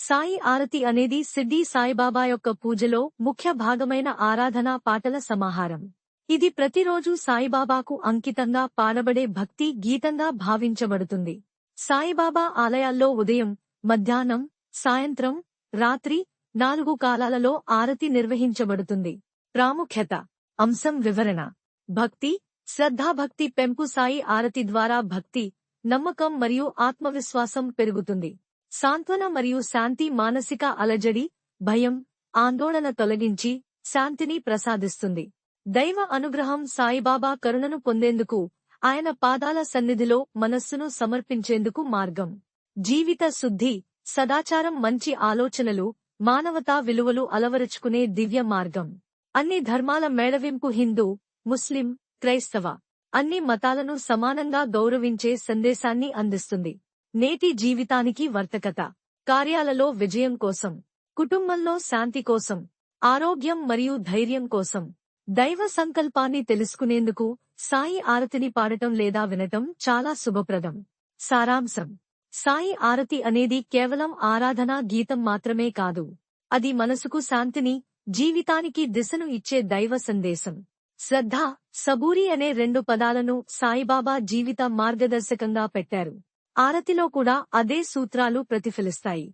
సాయి ఆరతి అనేది సిద్ధి సాయిబాబా యొక్క పూజలో ముఖ్య భాగమైన ఆరాధనా పాటల సమాహారం. ఇది ప్రతిరోజు సాయిబాబాకు అంకితంగా పాడబడే భక్తి గీతంగా భావించబడుతుంది. సాయిబాబా ఆలయాల్లో ఉదయం మధ్యాహ్నం సాయంత్రం రాత్రి నాలుగు కాలాలలో ఆరతి నిర్వహించబడుతుంది. ప్రాముఖ్యత అంశం వివరణ. భక్తి శ్రద్ధాభక్తి పెంపు సాయి ఆరతి ద్వారా భక్తి నమ్మకం మరియు ఆత్మవిశ్వాసం పెరుగుతుంది. సాంత్వన మరియు శాంతి మానసిక అలజడి భయం ఆందోళన తొలగించి శాంతిని ప్రసాదిస్తుంది. దైవ అనుగ్రహం సాయిబాబా కరుణను పొందేందుకు ఆయన పాదాల సన్నిధిలో మనస్సును సమర్పించేందుకు మార్గం. జీవిత శుద్ధి సదాచారం మంచి ఆలోచనలు మానవతా విలువలు అలవరుచుకునే దివ్య మార్గం. అన్ని ధర్మాల మేళవింపు హిందూ ముస్లిం క్రైస్తవ అన్ని మతాలను సమానంగా గౌరవించే సందేశాన్ని అందిస్తుంది. నేటి జీవితానికి వర్తకత. కార్యాలలో విజయం కోసం కుటుంబంలో శాంతి కోసం ఆరోగ్యం మరియు ధైర్యం కోసం. దైవ సంకల్పాన్ని తెలుసుకునేందుకు సాయి ఆరతిని పాడటం లేదా వినటం చాలా శుభప్రదం. సారాంశం. సాయి ఆరతి అనేది కేవలం ఆరాధనా గీతం మాత్రమే కాదు. అది మనసుకు శాంతిని జీవితానికి దిశను ఇచ్చే దైవ సందేశం. శ్రద్ధ సబూరి అనే రెండు పదాలను సాయిబాబా జీవిత మార్గదర్శకంగా పెట్టారు. ఆరతిలో కూడా అదే సూత్రాలు ప్రతిఫలిస్తాయి.